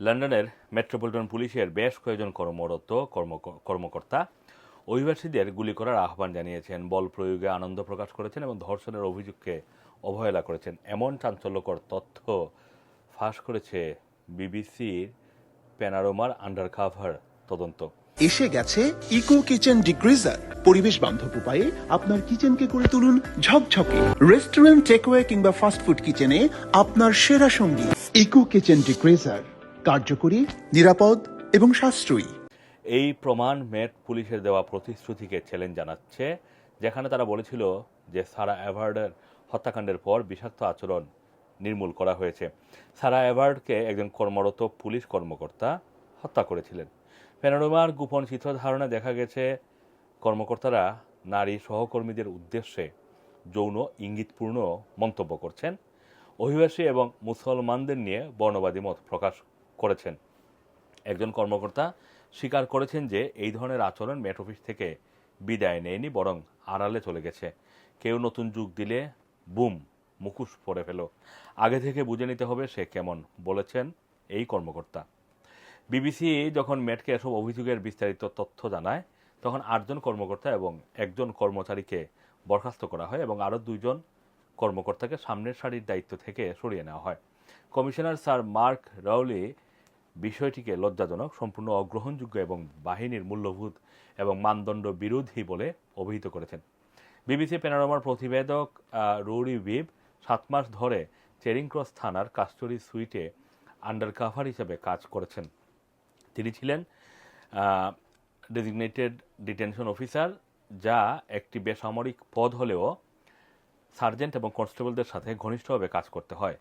লন্ডনের মেট্রোপলিটন পুলিশের বেশ কয়েকজন কর্মরত কর্মকর্তা অভিবাসীদের গুলি করার আহ্বান জানিয়েছেন বল প্রয়োগে আনন্দ প্রকাশ করেছেন এবং ধর্ষণের অভিযোগকে অবহেলা করেছেন এমন চাঞ্চল্যকর তথ্য ফাঁস করেছে বিবিসির প্যানারোমার আন্ডারকাভার তদন্ত এসে গেছে ইকো কিচেন ডিগ্রিজার পরিবেশ বান্ধব উপায়ে আপনার কিচেনকে করে তুলুন ঝকঝকে। রেস্টুরেন্ট, টেকওয়ে কিংবা ফাস্টফুড কিচেনে আপনার সেরা সঙ্গী। ইকো কিচেন ডিগ্রিজার কার্যকরী, নিরাপদ এবং সাশ্রয়ী। এই প্রমাণ মেট পুলিশের দেওয়া প্রতিশ্রুতিকে চ্যালেঞ্জ জানাচ্ছে, যেখানে তারা বলেছিল যে সারা অ্যাভার্ডের হত্যাকাণ্ডের পর বিষাক্ত আচরণ নির্মূল করা হয়েছে। সারা অ্যাভার্ডকে একজন কর্মরত পুলিশ কর্মকর্তা হত্যা করেছিলেন। প্যানোরোমার গোপন চিত্র ধারণা দেখা গেছে, কর্মকর্তারা নারী সহকর্মীদের উদ্দেশ্যে যৌন ইঙ্গিতপূর্ণ মন্তব্য করছেন। অভিবাসী এবং মুসলমানদের নিয়ে বর্ণবাদী মত প্রকাশ করেছেন। একজন কর্মকর্তা স্বীকার করেছেন যে, এই ধরনের আচরণ মেট অফিস থেকে বিদায় নেয়নি, বরং আড়ালে চলে গেছে। কেউ নতুন যুগ দিলে বুম, মুখোশ পরে ফেল। আগে থেকে বুঝে নিতে হবে সে কেমন বলেছেন এই কর্মকর্তা। বিবিসি যখন মেটকে এসব অভিযোগের বিস্তারিত তথ্য জানায়, তখন আটজন কর্মকর্তা এবং একজন কর্মচারীকে বরখাস্ত করা হয় এবং আরও দুইজন কর্মকর্তাকে সামনের সারির দায়িত্ব থেকে সরিয়ে নেওয়া হয়। কমিশনার স্যার মার্ক রাউলি বিষয়টিকে লজ্জাজনক, সম্পূর্ণ অগ্রহণযোগ্য এবং বাহিনীর মূল্যবোধ এবং মানদণ্ড বিরোধী বলে অভিহিত করেছেন। বিবিসি প্যানোরামার প্রতিবেদক রৌরি বিব সাত মাস ধরে চেরিং ক্রস থানার কাস্টরি সুইটে আন্ডারকাভার হিসেবে কাজ করেছেন। তিনি ছিলেন ডেজিগনেটেড ডিটেনশন অফিসার যা একটি বেসামরিক পদ হলেও সার্জেন্ট এবং কনস্টেবলদের সাথে ঘনিষ্ঠভাবে কাজ করতে হয়।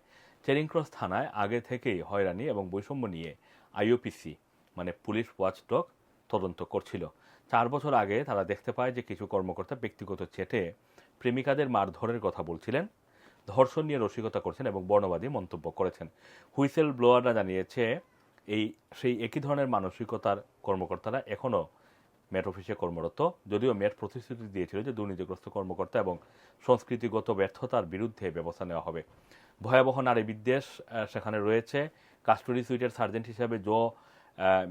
চেরিং ক্রস থানায় আগে থেকেই হয়রানি এবং বৈষম্য নিয়ে আইওপিসি মানে পুলিশ ওয়াচডগ তদন্ত করছিল। চার বছর আগে তারা দেখতে পায় যে কিছু কর্মকর্তা ব্যক্তিগত চেটে প্রেমিকাদের মারধরের কথা বলছিলেন, ধর্ষণ নিয়ে রসিকতা করছেন এবং বর্ণবাদী মন্তব্য করেছেন। হুইসেল ব্লোয়াররা জানিয়েছে এই, সেই একই ধরনের মানসিকতার কর্মকর্তারা এখনও মেট অফিসে কর্মরত। যদিও মেট প্রতিশ্রুতি দিয়েছিল যে দুর্নীতিগ্রস্ত কর্মকর্তা এবং সংস্কৃতিগত ব্যর্থতার বিরুদ্ধে ব্যবস্থা নেওয়া হবে। ভয়াবহ নারী বিদ্বেষ সেখানে রয়েছে। কাস্টডি সুইটের সার্জেন্ট হিসাবে জো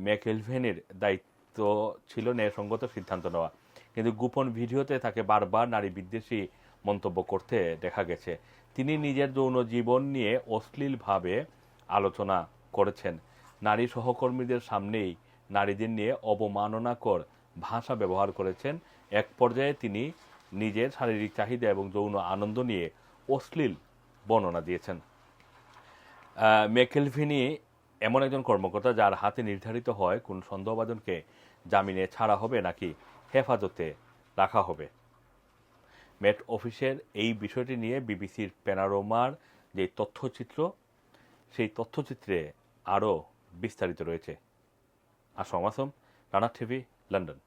ম্যাকেলভেনের দায়িত্ব ছিল ন্যায়সঙ্গত সিদ্ধান্ত নেওয়া। কিন্তু গোপন ভিডিওতে তাকে বারবার নারী বিদ্বেষী মন্তব্য করতে দেখা গেছে। তিনি নিজের যৌন জীবন নিয়ে অশ্লীলভাবে আলোচনা করেছেন। নারী সহকর্মীদের সামনেই নারীদের নিয়ে অবমাননাকর ভাষা ব্যবহার করেছেন। এক পর্যায়ে তিনি নিজের শারীরিক চাহিদা এবং যৌন আনন্দ নিয়ে অশ্লীল বর্ণনা দিয়েছেন। মেকেলভিনি এমন একজন কর্মকর্তা যার হাতে নির্ধারিত হয় কোন সন্দেহভাজনকে জামিনে ছাড়া হবে নাকি হেফাজতে রাখা হবে। মেট অফিসের এই বিষয়টি নিয়ে বিবিসির প্যানারোমার যে তথ্যচিত্র, সেই তথ্যচিত্রে আরও বিস্তারিত রয়েছে। Assam Assam Rana TV London.